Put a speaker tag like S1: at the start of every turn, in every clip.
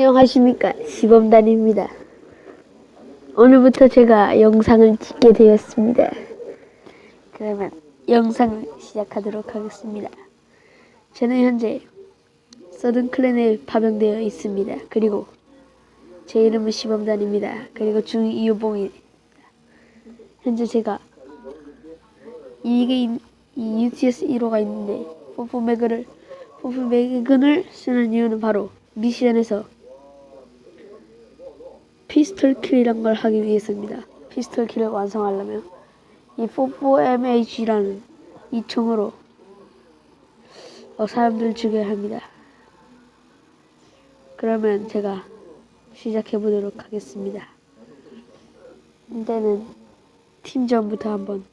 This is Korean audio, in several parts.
S1: 안녕하십니까 시범단입니다. 오늘부터 제가 영상을 찍게 되었습니다. 그러면 영상을 시작하도록 하겠습니다. 저는 현재 서든 클랜에 파병되어 있습니다. 그리고 제 이름은 시범단입니다. 그리고 중 이유봉입니다. 현재 제가 이게 인- 이 UTS 1호가 있는데 뽀뽀 매그를 뽀뽀 매근을 쓰는 이유는 바로 미션에서 피스톨 킬이란 걸 하기 위해서입니다. 피스톨 킬을 완성하려면 이 44MH라는 이 총으로 어, 사람들을 죽여야 합니다. 그러면 제가 시작해 보도록 하겠습니다. 이제는 팀전부터 한번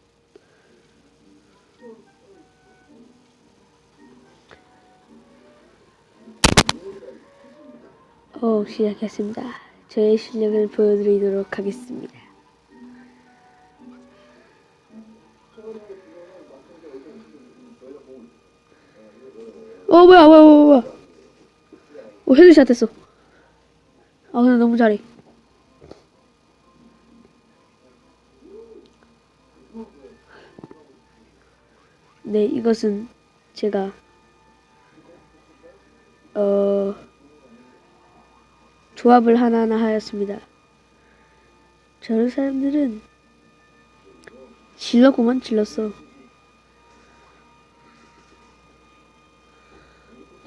S1: 어, 시작했습니다. 저의 실력을 보여드리도록 하겠습니다. 어, 뭐야, 뭐야, 뭐야, 뭐야. 오, 헤드샷 했어. 아, 근데 너무 잘해. 네, 이것은 제가, 어, 조합을 하나하나 하였습니다. 저런 사람들은 질렀구만 질렀어.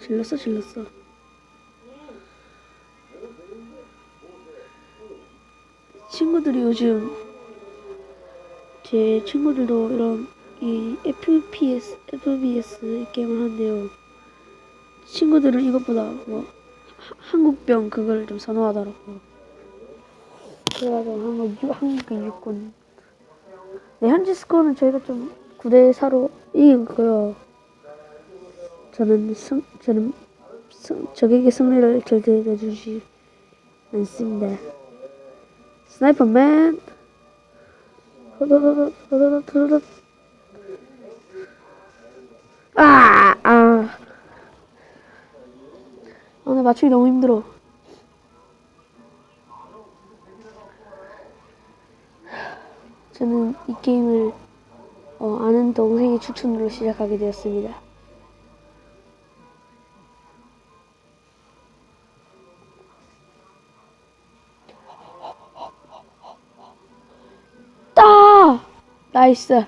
S1: 질렀어 질렀어. 친구들이 요즘 제 친구들도 이런 이 FPS, FPS 게임을 하는데요. 친구들은 이것보다 뭐 하- 한국병 그거를 좀 선호하더라고. 그래가지고 한국 유- 한국 육군. 네 현재 스코어는 저희가 좀 9대 4로 이기고요. 저는 승 저는 승, 적에게 승리를 절대 내주지 않습니다. 스나이퍼맨. 아. 오늘 맞추기 너무 힘들어. 저는 이 게임을 어, 아는 동생의 추천으로 시작하게 되었습니다. 따! 나이스.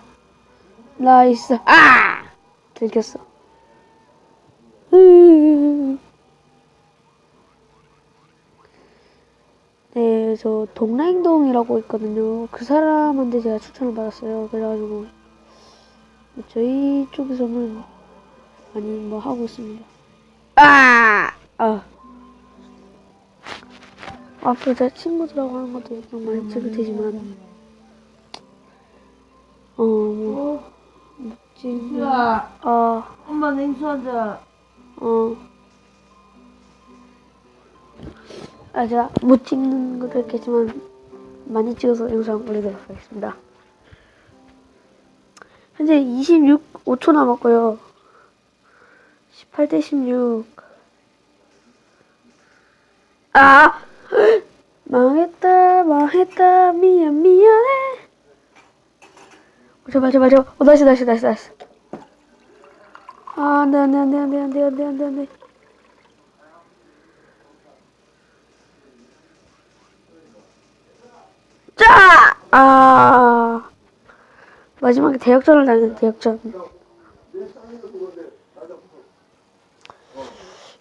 S1: 나이스. 아! 들켰어. 으. 네, 저 동라행동이라고 있거든요. 그 사람한테 제가 추천을 받았어요. 그래가지고 저희 쪽에서는 많이 뭐 하고 있습니다. 아! 아. 앞으로 제 친구들하고 하는 것도 영상 많이 찍을 테지만 어, 뭐 지금
S2: 야,
S1: 아,
S2: 엄마 냉수하자.
S1: 어. 아, 제가 못 찍는 것도 있겠지만, 많이 찍어서 영상 올리도록 하겠습니다. 현재 26, 5초 남았고요. 18대 16. 아! 망했다, 망했다, 미안, 미안해. 어, 제발, 제발, 제발. 어, 다시, 다시, 다시, 다시. 아, 안 돼, 안 돼, 안 돼, 안 돼, 안 돼, 안 돼. 짜! 아. 마지막에 대역전을 당했네, 대역전.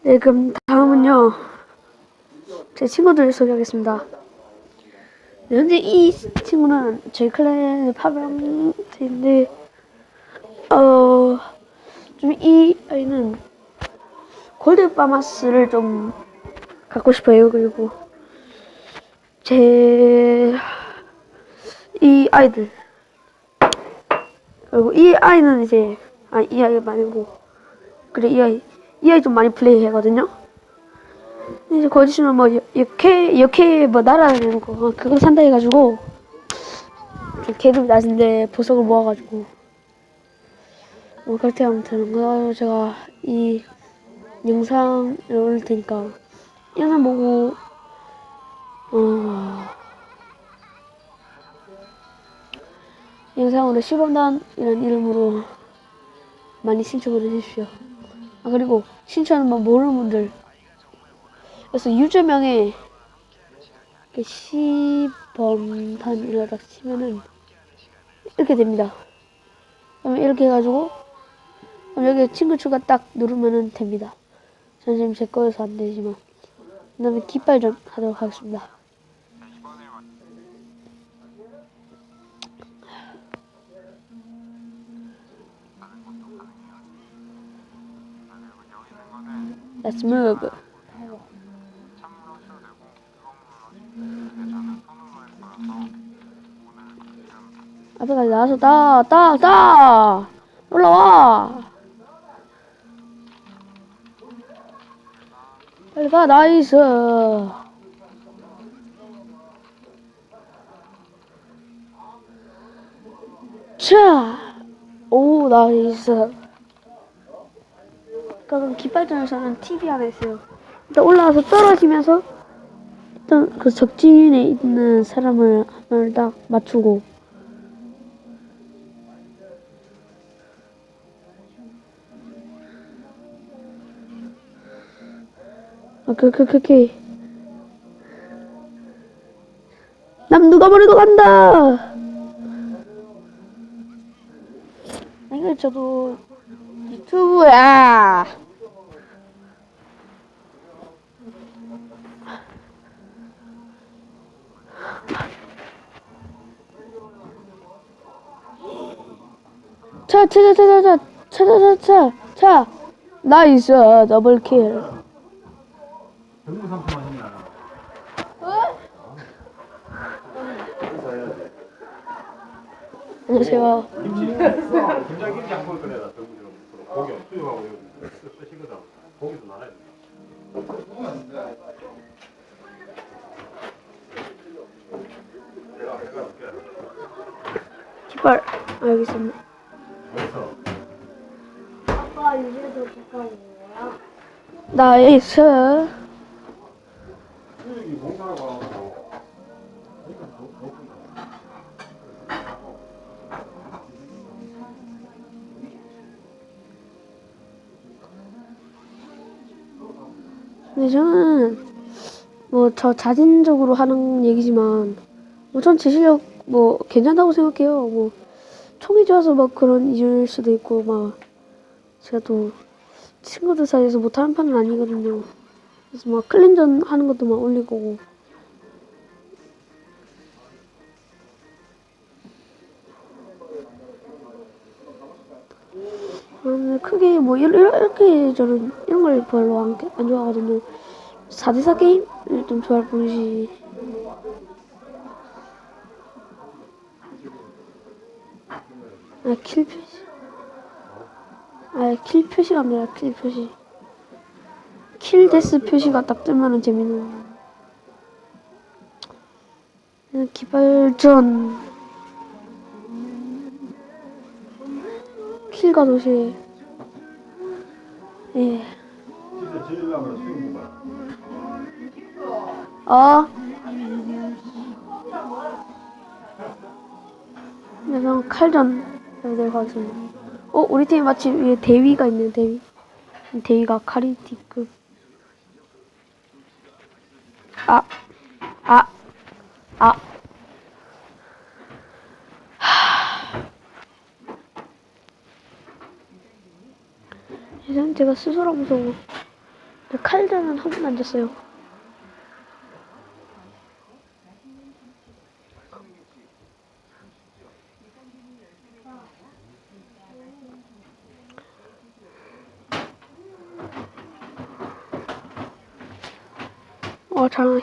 S1: 네, 그럼 다음은요. 제 친구들 소개하겠습니다. 네, 현재 이 친구는 저희 클랜의 파병인데, 어, 좀 이 아이는 골드 파마스를 좀 갖고 싶어요. 그리고 제 이 아이들 그리고 이 아이는 이제 아이 아이 말고 그래 이 아이 이 아이 좀 많이 플레이하거든요. 이제 거기서는 뭐 여- 역해 역해 뭐 날아다니는 거 그거 산다 해가지고 계급이 낮은데 보석을 모아가지고 뭐 그렇대 아무튼 그래가지고 제가 이 영상을 올릴 테니까 영상 보고 어 영상으로 시범단이라는 이름으로 많이 신청을 해주십시오. 아 그리고 신청하는 법 모르는 분들 그래서 유저명에 시범단이라고 치면은 이렇게 됩니다. 그러면 이렇게 해가지고 그럼 여기 친구 추가 딱 누르면은 됩니다. 전 지금 제 거여서 안 되지만 그다음에 깃발 전 하도록 하겠습니다. Let's move. 앞에까지 나와서 따, 따, 따! 올라와! 빨리 가, 나이스! 차! 오, 나이스. 그럼 깃발전에서는 TV 하나 있어요. 일단 올라와서 떨어지면서 일단 그 적진에 있는 사람을 한 명을 딱 맞추고 아, 그, 그, 그, 그. 남 누가 버리고 간다! 이거 저도 유튜브야! 차, 차, 차, 차, 차, 차, 차, 차, 차, 차. 나이스, 더블킬. 안녕하세요.
S2: 고기 수육하고 여기 쓰시거든. 고기도 나눠야 돼. 내가.
S1: 깃발, 알겠습니다.
S2: 어디서?
S3: 아빠 이제도 가까운 거야?
S1: 나이스.
S2: 수육이 뭔가라고 하고.
S1: 근데 저는 뭐 저 자진적으로 하는 얘기지만 뭐 전 제 실력 뭐 괜찮다고 생각해요. 뭐 총이 좋아서 막 그런 이유일 수도 있고 막 제가 또 친구들 사이에서 못하는 편은 아니거든요. 그래서 막 클린전 하는 것도 막 올리고 크게 뭐 이렇게, 저는 이런 걸 별로 안, 안 좋아하거든요. 4대4 게임을 좀 좋아할 뿐이지. 아, 킬 표시. 아, 킬 표시가 아니라 킬 표시. 킬 데스 표시가 딱 뜨면은 재밌는. 기발전. 킬과 도시. 예.
S2: 어?
S1: 네, 그럼 칼전 해보도록 하겠습니다. 어, 우리 팀이 마침 위에 대위가 있네요, 대위. 대위가 카리티급. 아, 아, 아. 예전 제가 스스로 무서워. 칼전은 한 번도 안 졌어요. 어, 잘하네.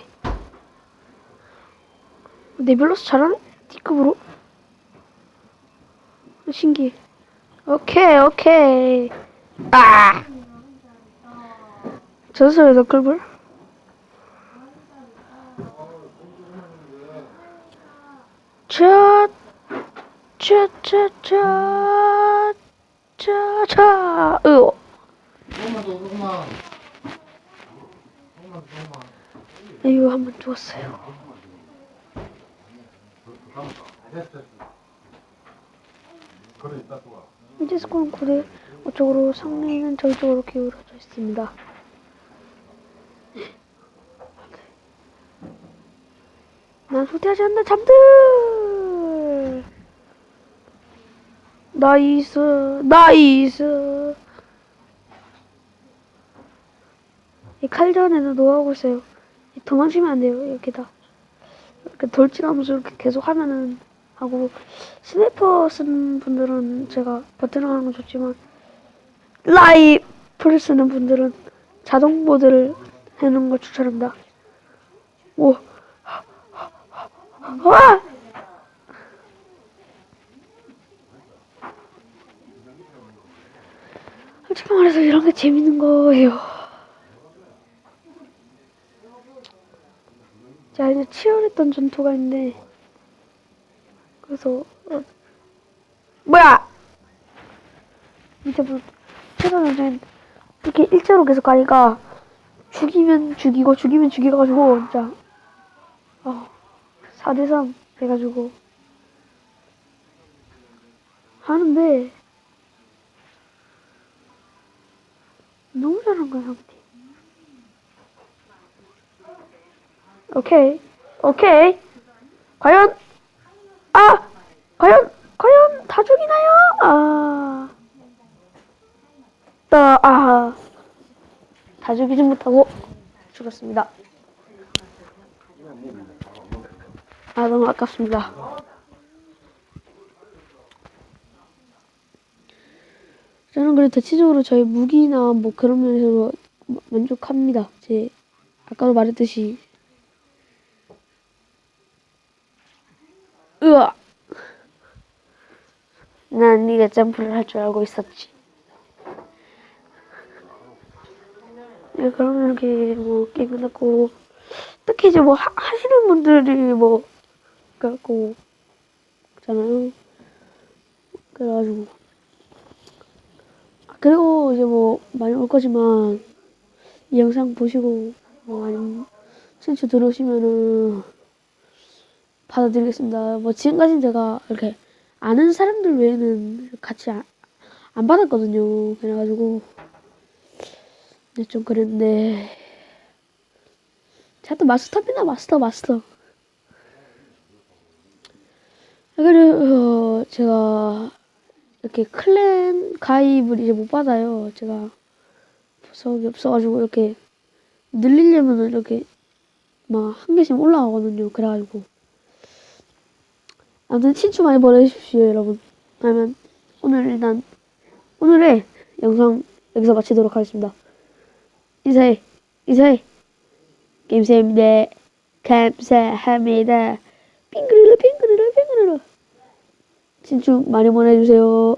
S1: 네뷸러스 잘하네? D급으로? 신기해. 오케이, 오케이. 아! 전설의 너클볼? 차, 차, 차, 차, 차, 차,
S4: 으오.
S1: 이거 한 번 주웠어요.
S2: 그래, 이따 또 와.
S1: 이제 스코어는 9대 5쪽으로 상리는 저희 쪽으로 기울어져 있습니다. 난 후퇴하지 않는다. 잠들! 나이스 나이스. 이 칼전에는 노하고 있어요. 이 도망치면 안 돼요. 이렇게 다. 이렇게 돌진하면서 이렇게 계속 하면은 하고 스나이퍼 쓰는 분들은 제가 버튼을 하는 건 좋지만 라이프를 쓰는 분들은 자동 모드를 해놓은 걸 추천합니다. 오, 와! 솔직히 말해서 이런 게 재밌는 거예요. 자 이제 치열했던 전투가 있는데 어, 뭐야? 이제 뭐 최선은 이렇게 일자로 계속 가니까 죽이면 죽이고 죽이면 죽여가지고 진짜 어, 4대3 해가지고 하는데 너무 잘한 거야 형님 오케이 오케이 과연 아! 과연, 과연 다 죽이나요? 아. 또, 아. 다 죽이지 못하고 죽었습니다. 아, 너무 아깝습니다. 저는 그래도 대체적으로 저희 무기나 뭐 그런 면에서 마- 만족합니다. 제, 아까도 말했듯이. 으아! 난 네가 점프를 할 줄 알고 있었지. 네, 그러면 이렇게 뭐 게임 끝났고 특히 이제 뭐 하, 하시는 분들이 뭐 그렇고 그잖아요. 그래가지고 아, 그리고 이제 뭐 많이 올 거지만 이 영상 보시고 뭐 아니면 신청 들어오시면은 받아드리겠습니다. 뭐 지금까지 제가 이렇게 아는 사람들 외에는 같이 아- 안 받았거든요. 그래가지고 네, 좀 그랬는데 제가 또 마스터입니다. 마스터 마스터. 그리고 제가 이렇게 클랜 가입을 이제 못 받아요. 제가 구석이 없어가지고 이렇게 늘리려면 이렇게 막 한 개씩 올라가거든요. 그래가지고 아무튼 친추 많이 보내주십시오, 여러분. 그러면 오늘 일단 오늘의 영상 여기서 마치도록 하겠습니다. 인사해, 인사해. 감사합니다. 감사합니다. 빙그르르 빙그르르 빙그르르. 친추 많이 보내주세요.